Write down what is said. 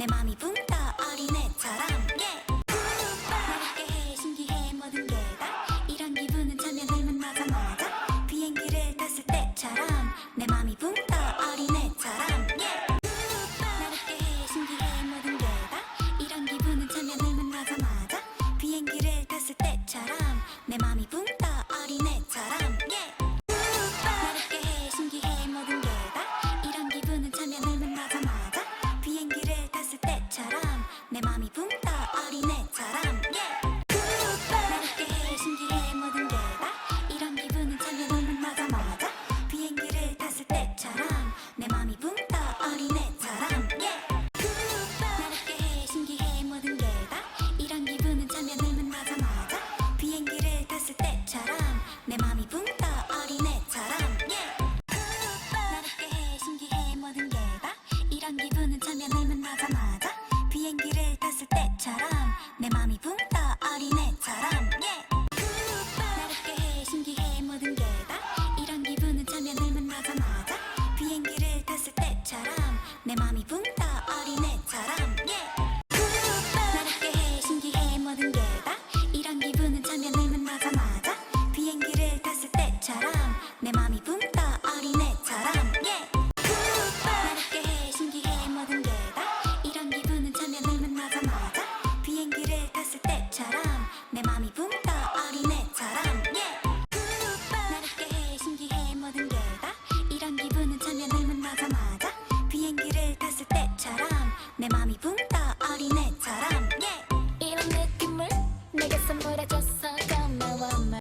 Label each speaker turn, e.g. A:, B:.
A: 내 맘이 붕 떠 어린애처럼. 예. yeah. 나게해 신기해 모든 게다. 이런 기분은 참여을 만나자마자 비행기를 탔을 때처럼. 내 맘이 붕 떠 어린애처럼. 예. yeah. 나게해 신기해 모든 게다. 이런 기분은 참여을 만나자마자 비행기를 탔을 때처럼. 내 맘이 붕 떠 어린애처럼. 내 맘이 붕떠 어린애처럼 yeah. 굿바람게 신기해 모든 게 다 이런 기분은 참여 눈물 맞아 맞아 비행기를 탔을 때처럼 내 맘이 붕떠 어린애처럼 yeah. 굿바람게 신기해 모든 게 다 이런 기분은 참여 눈물 맞아 맞아 비행기를 탔을 때처럼 내 맘이 붕떠 어린애처럼 yeah. 굿바람게 신기해 모든 게 다 이런 기분은 참여 눈물 맞아 맞아 사람처럼 내 맘이 붕 떠 어린애처럼 yeah. 예. 나답게 해 신기해 모든 게 다. 이런 기분은 참여늘 만나자마자 비행기를 탔을 때처럼 내 맘이 붕 떠 어린애처럼 yeah. 예. 나답게 해 신기해 모든 게 다. 이런 기분은 참여늘 만나자마자 비행기를 탔을 때처럼 내 맘이 붕 어린애처럼 내 맘이 붕떠 어린애처럼. Yeah. 나롭게 해 신기해 모든 게 다. 이런 기분은 전혀 널문 나자마자 비행기를 탔을 때처럼 내 맘이 붕떠 어린애처럼. Yeah.
B: 이런 느낌을 내게 선물해줬어.